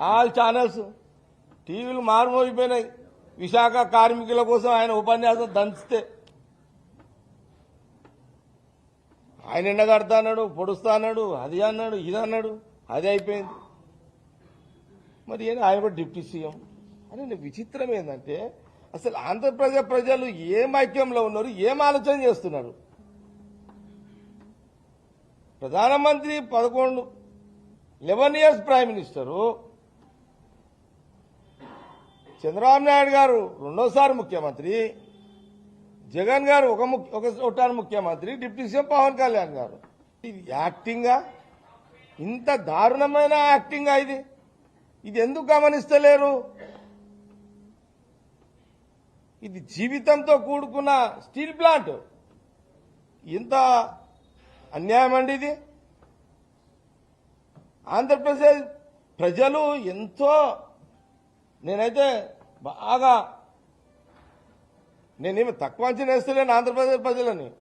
All channels టీవీలు మారుమోగిపోయినాయి. విశాఖ కార్మికుల కోసం ఆయన ఉపన్యాసం దంచితే. ఆయన ఎండగడతా అన్నాడు పొడుస్తా అన్నాడు అది అన్నాడు ఇది అన్నాడు అది అయిపోయింది. మరి ఏంటి ఆయన కూడా డిప్యూటీ సీఎం. అని విచిత్రం ఏంటంటే అసలు ఆంధ్రప్రదేశ్ ప్రజలు ఏం ఐక్యంలో ఉన్నారు ఏం ఆలోచన చేస్తున్నారు? ప్రధానమంత్రి పదకొండు eleven years prime minister Chandrababu Naidu garu రెండోసారి ముఖ్యమంత్రి జగన్ గారు ఒక ముఖ్య- ఒక ఒకటారు ముఖ్యమంత్రి డిప్యూటీ సీఎం పవన్ కళ్యాణ్ గారు. ఇది యాక్టింగా? ఇంత దారుణమైన యాక్టింగా ఇది. ఇది ఎందుకు గమనిస్తలేరు? ఇది జీవితంతో కూడుకున్న స్టీల్ ప్లాంట్. ఇంత అన్యాయం అండి ఇది. ఆంధ్రప్రదేశ్ ప్రజలు ఎంతో నేనైతే బాగా నేనేమి తక్కువ అంచనా వేస్తలేను ఆంధ్రప్రదేశ్ ప్రజలని.